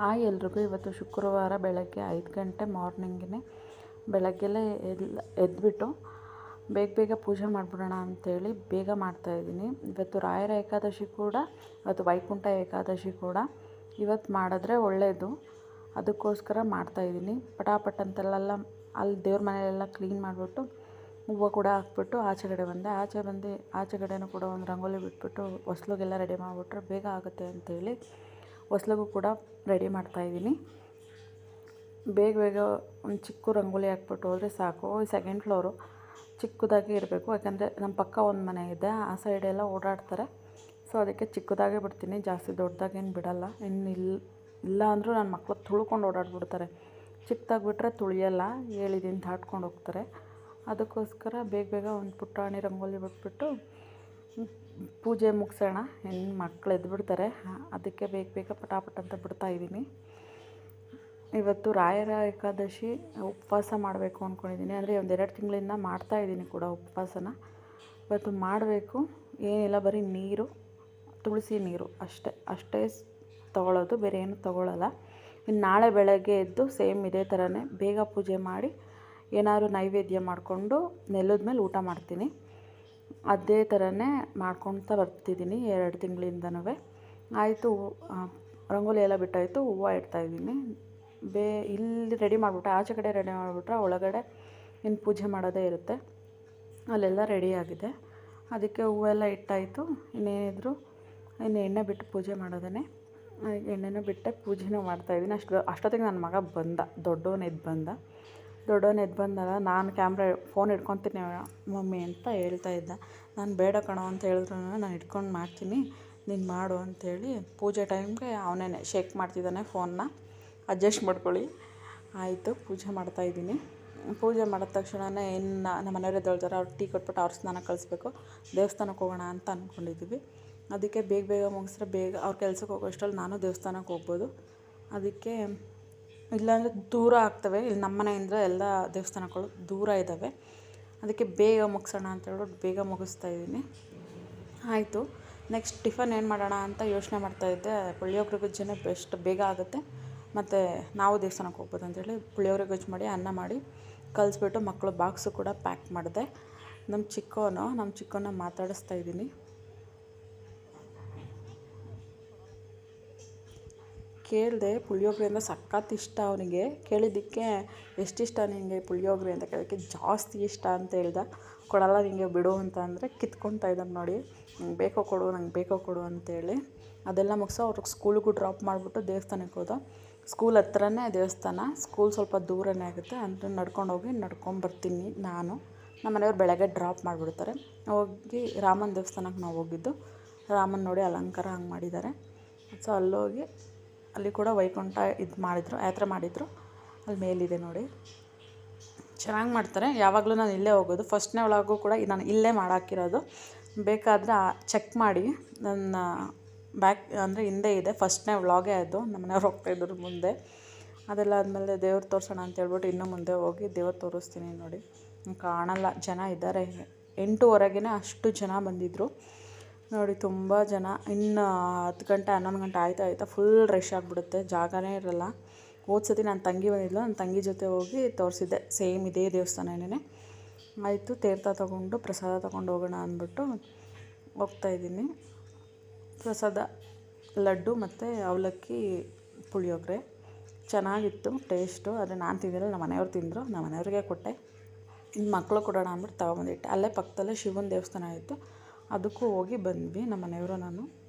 Hi ಎಲ್ರಿಗೂ, ಇವತ್ತು ಶುಕ್ರವಾರ ಬೆಳಗ್ಗೆ ಐದು ಗಂಟೆ ಮಾರ್ನಿಂಗೇ ಬೆಳಗ್ಗೆಲೇ ಎಲ್ಲ ಎದ್ದುಬಿಟ್ಟು ಬೇಗ ಬೇಗ ಪೂಜೆ ಮಾಡಿಬಿಡೋಣ ಅಂಥೇಳಿ ಬೇಗ ಮಾಡ್ತಾಯಿದ್ದೀನಿ ಇವತ್ತು ರಾಯರ ಏಕಾದಶಿ ಕೂಡ, ಇವತ್ತು ವೈಕುಂಠ ಏಕಾದಶಿ ಕೂಡ. ಇವತ್ತು ಮಾಡಿದ್ರೆ ಒಳ್ಳೆಯದು ಅದಕ್ಕೋಸ್ಕರ ಮಾಡ್ತಾಯಿದ್ದೀನಿ ಪಟಾಪಟ್ ಅಂತಲ್ಲೆಲ್ಲ ಅಲ್ಲಿ ದೇವ್ರ ಮನೆಯಲ್ಲೆಲ್ಲ ಕ್ಲೀನ್ ಮಾಡಿಬಿಟ್ಟು ಹೂವು ಕೂಡ ಹಾಕ್ಬಿಟ್ಟು ಆಚೆಗಡೆ ಬಂದೆ. ಆಚೆ ಬಂದು, ಆಚೆ ಕಡೆನೂ ಕೂಡ ಒಂದು ರಂಗೋಲಿ ಬಿಟ್ಬಿಟ್ಟು ಹೊಸ್ಲಿಗೆಲ್ಲ ರೆಡಿ ಮಾಡಿಬಿಟ್ರೆ ಬೇಗ ಆಗುತ್ತೆ ಅಂತೇಳಿ ಹೊಸ್ಲಿಗೂ ಕೂಡ ರೆಡಿ ಮಾಡ್ತಾಯಿದ್ದೀನಿ ಬೇಗ ಬೇಗ ಒಂದು ಚಿಕ್ಕ ರಂಗೋಲಿ ಹಾಕ್ಬಿಟ್ಟು ಹೋದರೆ ಸಾಕು. ಸೆಕೆಂಡ್ ಫ್ಲೋರು ಚಿಕ್ಕದಾಗಿ ಇರಬೇಕು. ಯಾಕಂದರೆ ನಮ್ಮ ಪಕ್ಕ ಒಂದು ಮನೆ ಇದೆ. ಆ ಸೈಡೆಲ್ಲ ಓಡಾಡ್ತಾರೆ. ಸೊ ಅದಕ್ಕೆ ಚಿಕ್ಕದಾಗೇ ಬಿಡ್ತೀನಿ. ಜಾಸ್ತಿ ದೊಡ್ಡದಾಗೇನು ಬಿಡಲ್ಲ. ಇನ್ನು ಇಲ್ಲ ಇಲ್ಲ ಅಂದರೂ ನನ್ನ ಮಕ್ಕಳು ತುಳ್ಕೊಂಡು ಓಡಾಡ್ಬಿಡ್ತಾರೆ. ಚಿಕ್ಕದಾಗಿ ಬಿಟ್ಟರೆ ತುಳಿಯಲ್ಲ. ಹೇಳಿದ್ದೀನಿ ದಾಟ್ಕೊಂಡು ಹೋಗ್ತಾರೆ. ಅದಕ್ಕೋಸ್ಕರ ಬೇಗ ಬೇಗ ಒಂದು ಪುಟಾಣಿ ರಂಗೋಲಿ ಬಿಟ್ಬಿಟ್ಟು ಪೂಜೆ ಮುಗಿಸೋಣ, ಹೆಣ್ಣು ಮಕ್ಕಳು ಎದ್ಬಿಡ್ತಾರೆ. ಅದಕ್ಕೆ ಬೇಗ ಬೇಗ ಪಟಾಪಟ ಅಂತ ಬಿಡ್ತಾ ಇದ್ದೀನಿ. ಇವತ್ತು ರಾಯರ ಏಕಾದಶಿ, ಉಪವಾಸ ಮಾಡಬೇಕು ಅಂದ್ಕೊಂಡಿದ್ದೀನಿ ಅಂದರೆ ಒಂದೆರಡು ತಿಂಗಳಿಂದ ಮಾಡ್ತಾ ಇದ್ದೀನಿ ಕೂಡ ಉಪವಾಸನ. ಇವತ್ತು ಮಾಡಬೇಕು. ಏನಿಲ್ಲ, ಬರೀ ನೀರು, ತುಳಸಿ ನೀರು ಅಷ್ಟೇ. ಅಷ್ಟೇ ತೊಗೊಳ್ಳೋದು ಬೇರೆ ಏನು ತೊಗೊಳ್ಳಲ್ಲ ಇನ್ನು ನಾಳೆ ಬೆಳಗ್ಗೆ ಎದ್ದು ಸೇಮ್ ಇದೇ ಥರನೇ ಬೇಗ ಪೂಜೆ ಮಾಡಿ ಏನಾದರೂ ನೈವೇದ್ಯ ಮಾಡಿಕೊಂಡು ನೆಲದ ಮೇಲೆ ಊಟ ಮಾಡ್ತೀನಿ. ಅದೇ ಥರನೇ ಮಾಡ್ಕೊಳ್ತಾ ಬರ್ತಿದ್ದೀನಿ ಎರಡು ತಿಂಗಳಿಂದನೂ ಆಯಿತು ರಂಗೋಲಿ ಎಲ್ಲ ಬಿಟ್ಟಾಯಿತು, ಹೂವು ಇಡ್ತಾಯಿದ್ದೀನಿ ಬೇ, ಇಲ್ಲಿ ರೆಡಿ ಮಾಡಿಬಿಟ್ರೆ, ಆಚೆ ಕಡೆ ರೆಡಿ ಮಾಡಿಬಿಟ್ರೆ ಒಳಗಡೆ ಇನ್ನು ಪೂಜೆ ಮಾಡೋದೇ ಇರುತ್ತೆ. ಅಲ್ಲೆಲ್ಲ ರೆಡಿಯಾಗಿದೆ ಅದಕ್ಕೆ ಹೂವೆಲ್ಲ ಇಟ್ಟಾಯಿತು. ಇನ್ನೇನಿದ್ರು, ಇನ್ನು ಎಣ್ಣೆ ಬಿಟ್ಟು ಪೂಜೆ ಮಾಡೋದೇ ಎಣ್ಣೆನೂ ಬಿಟ್ಟೆ ಪೂಜೆನೂ ಮಾಡ್ತಾಯಿದ್ದೀನಿ ಅಷ್ಟು, ಅಷ್ಟೊತ್ತಿಗೆ ನನ್ನ ಮಗ ಬಂದ, ದೊಡ್ಡವನಿದ್ದು ಬಂದ. ದೊಡ್ಡವನು ಎದ್ದು ಬಂದಾಗ ನಾನು ಕ್ಯಾಮ್ರಾ ಫೋನ್ ಹಿಡ್ಕೊತೀನಿ, ಮಮ್ಮಿ ಅಂತ ಹೇಳ್ತಾ ಇದ್ದ. ನಾನು ಬೇಡ ಕಣೋ ಅಂತ ಹೇಳಿದ್ರು, ನಾನು ಇಟ್ಕೊಂಡು ಮಾಡ್ತೀನಿ, ನೀನು ಮಾಡು ಅಂಥೇಳಿ ಪೂಜೆ ಟೈಮ್ಗೆ ಅವನೇ ಶೇಕ್ ಮಾಡ್ತಿದ್ದಾನೆ ಫೋನ್ನ ಅಡ್ಜಸ್ಟ್ ಮಾಡ್ಕೊಳ್ಳಿ. ಆಯಿತು, ಪೂಜೆ ಮಾಡ್ತಾಯಿದ್ದೀನಿ ಪೂಜೆ ಮಾಡಿದ ತಕ್ಷಣವೇ ಇನ್ನು ನಮ್ಮ ಮನೆಯವರೇ ದೊಳ್ತಾರೆ ಅವ್ರು ಟೀ ಕೊಟ್ಬಿಟ್ಟು ಅವ್ರ ಸ್ನಾನ ಕಳಿಸ್ಬೇಕು. ದೇವಸ್ಥಾನಕ್ಕೆ ಹೋಗೋಣ ಅಂತ ಅಂದ್ಕೊಂಡಿದ್ದೀವಿ ಅದಕ್ಕೆ ಬೇಗ ಬೇಗ ಮುಗಿಸ್ರೆ ಬೇಗ, ಅವ್ರ ಕೆಲಸಕ್ಕೆ ಹೋಗೋ ಅಷ್ಟ್ರಲ್ಲಿ ನಾನು ದೇವಸ್ಥಾನಕ್ಕೆ ಹೋಗ್ಬೋದು. ಅದಕ್ಕೆ ಇಲ್ಲಾಂದರೆ ದೂರ ಆಗ್ತವೆ. ಇಲ್ಲಿ ನಮ್ಮ ಮನೆಯಿಂದ ಎಲ್ಲ ದೇವಸ್ಥಾನಗಳು ದೂರ ಇದ್ದಾವೆ ಅದಕ್ಕೆ ಬೇಗ ಮುಗಿಸೋಣ ಅಂತ ಹೇಳ್ಬಿಟ್ಟು ಬೇಗ ಮುಗಿಸ್ತಾ ಇದ್ದೀನಿ. ಆಯಿತು. ನೆಕ್ಸ್ಟ್ ಟಿಫನ್ ಏನು ಮಾಡೋಣ ಅಂತ ಯೋಚನೆ ಮಾಡ್ತಾಯಿದ್ದೆ ಪುಳಿಯೋಗರೆ ಗೊಜ್ಜನೇ ಬೆಸ್ಟ್ ಬೇಗ ಆಗುತ್ತೆ. ಮತ್ತು ನಾವು ದೇವಸ್ಥಾನಕ್ಕೆ ಹೋಗ್ಬೋದು ಅಂತೇಳಿ ಪುಳಿಯೋಗರೆ ಗೊಜ್ಜು ಮಾಡಿ, ಅನ್ನ ಮಾಡಿ ಕಲಿಸ್ಬಿಟ್ಟು ಮಕ್ಕಳು ಬಾಕ್ಸು ಕೂಡ ಪ್ಯಾಕ್ ಮಾಡಿದೆ. ನಮ್ಮ ಚಿಕ್ಕವನು ನಮ್ಮ ಚಿಕ್ಕವನ್ನ ಮಾತಾಡಿಸ್ತಾ ಇದ್ದೀನಿ. ಕೇಳಿದೆ ಪುಳಿಯೋಗರೆ ಅಂದರೆ ಸಖತ್ ಇಷ್ಟ ಅವನಿಗೆ. ಕೇಳಿದ್ದಕ್ಕೆ ಎಷ್ಟಿಷ್ಟ ನಿನಗೆ ಪುಳಿಯೋಗರೆ ಅಂತ ಕೇಳೋಕ್ಕೆ ಜಾಸ್ತಿ ಇಷ್ಟ ಅಂತ ಹೇಳ್ದ. ಕೊಡಲ್ಲ ನಿನಗೆ ಬಿಡು ಅಂತ ಅಂದರೆ ಕಿತ್ಕೊತಾ ಇದ್ದಾನೆ ನೋಡಿ. ನಂಗೆ ಬೇಕೋ ಕೊಡು, ನಂಗೆ ಬೇಕೋ ಕೊಡು ಅಂತೇಳಿ ಅದೆಲ್ಲ ಮುಗಿಸೋ ಅವ್ರಿಗೆ ಸ್ಕೂಲ್ಗೂ ಡ್ರಾಪ್ ಮಾಡಿಬಿಟ್ಟು ದೇವಸ್ಥಾನಕ್ಕೆ ಹೋದ. ಸ್ಕೂಲ್ ಹತ್ರನೇ ದೇವಸ್ಥಾನ, ಸ್ಕೂಲ್ ಸ್ವಲ್ಪ ದೂರನೇ ಆಗುತ್ತೆ. ಅಂದರೆ ನಡ್ಕೊಂಡು ಹೋಗಿ ನಡ್ಕೊಂಬರ್ತೀನಿ ನಾನು. ನಮ್ಮ ಮನೆಯವ್ರು ಬೆಳಗ್ಗೆ ಡ್ರಾಪ್ ಮಾಡಿಬಿಡ್ತಾರೆ. ಹೋಗಿ ರಾಮನ ದೇವಸ್ಥಾನಕ್ಕೆ ನಾವು ಹೋಗಿದ್ದು. ರಾಮನ ನೋಡಿ ಅಲಂಕಾರ ಹಂಗೆ ಮಾಡಿದ್ದಾರೆ. ಸೊ ಅಲ್ಲೋಗಿ ಅಲ್ಲಿ ಕೂಡ ವೈಕುಂಠ ಇದು ಮಾಡಿದರು ಯಾತ್ರೆ ಮಾಡಿದರು. ಅಲ್ಲಿ ಮೇಲಿದೆ ನೋಡಿ. ಚೆನ್ನಾಗಿ ಮಾಡ್ತಾರೆ. ಯಾವಾಗಲೂ ನಾನು ಇಲ್ಲೇ ಹೋಗೋದು. ಫಸ್ಟ್ನೇ ಒಳಗೂ ಕೂಡ ನಾನು ಇಲ್ಲೇ ಮಾಡಾಕಿರೋದು. ಬೇಕಾದರೆ ಚೆಕ್ ಮಾಡಿ. ನನ್ನ ಬ್ಯಾಕ್ ಅಂದರೆ ಹಿಂದೆ ಇದೆ. ಫಸ್ಟ್ನೇ ವ್ಲಾಗೇ ಅದು. ನಮ್ಮ ಮನೆಯವ್ರು ಹೋಗ್ತಾಯಿದ್ರು ಮುಂದೆ. ಅದೆಲ್ಲ ಆದಮೇಲೆ ದೇವ್ರು ತೋರಿಸೋಣ ಅಂತ ಹೇಳ್ಬಿಟ್ಟು ಇನ್ನೂ ಮುಂದೆ ಹೋಗಿ ದೇವ್ರು ತೋರಿಸ್ತೀನಿ ನೋಡಿ. ಕಾಣಲ್ಲ. ಜನ ಇದ್ದಾರೆ. ಎಂಟೂವರೆಗೇ ಅಷ್ಟು ಜನ ಬಂದಿದ್ದರು ನೋಡಿ, ತುಂಬ ಜನ. ಇನ್ನು ಹತ್ತು ಗಂಟೆ, ಹನ್ನೊಂದು ಗಂಟೆ ಆಯ್ತಾ ಆಯ್ತಾ ಫುಲ್ ರಶ್ ಆಗಿಬಿಡುತ್ತೆ. ಜಾಗನೇ ಇರಲ್ಲ. ಹೋದ ಸತಿ ನನ್ನ ತಂಗಿ ಬಂದಿದ್ಲು. ನನ್ನ ತಂಗಿ ಜೊತೆ ಹೋಗಿ ತೋರಿಸಿದ್ದೆ. ಸೇಮ್ ಇದೇ ದೇವಸ್ಥಾನನೇ ಆಯಿತು ತೀರ್ಥ ತೊಗೊಂಡು, ಪ್ರಸಾದ ತೊಗೊಂಡು ಹೋಗೋಣ ಅಂದ್ಬಿಟ್ಟು ಹೋಗ್ತಾಯಿದ್ದೀನಿ ಪ್ರಸಾದ, ಲಡ್ಡು ಮತ್ತು ಅವಲಕ್ಕಿ ಪುಳಿಯೋಗರೆ. ಚೆನ್ನಾಗಿತ್ತು ಟೇಸ್ಟು ಆದರೆ ನಾನು ತಿಂದಿಲ್ಲ. ನಮ್ಮ ಮನೆಯವ್ರು ತಿಂದರು. ನಮ್ಮ ಮನೆಯವ್ರಿಗೆ ಕೊಟ್ಟೆ. ಇನ್ನು ಮಕ್ಕಳು ಕೊಡೋಣ ಅಂದ್ಬಿಟ್ಟು ತೊಗೊಂಬಂದಿಟ್ಟೆ. ಅಲ್ಲೇ ಪಕ್ಕದಲ್ಲೇ ಶಿವನ ದೇವಸ್ಥಾನ ಇತ್ತು. ಅದಕ್ಕೂ ಹೋಗಿ ಬಂದ್ವಿ ನಮ್ಮ ಮನೆಯವರು ನಾನು.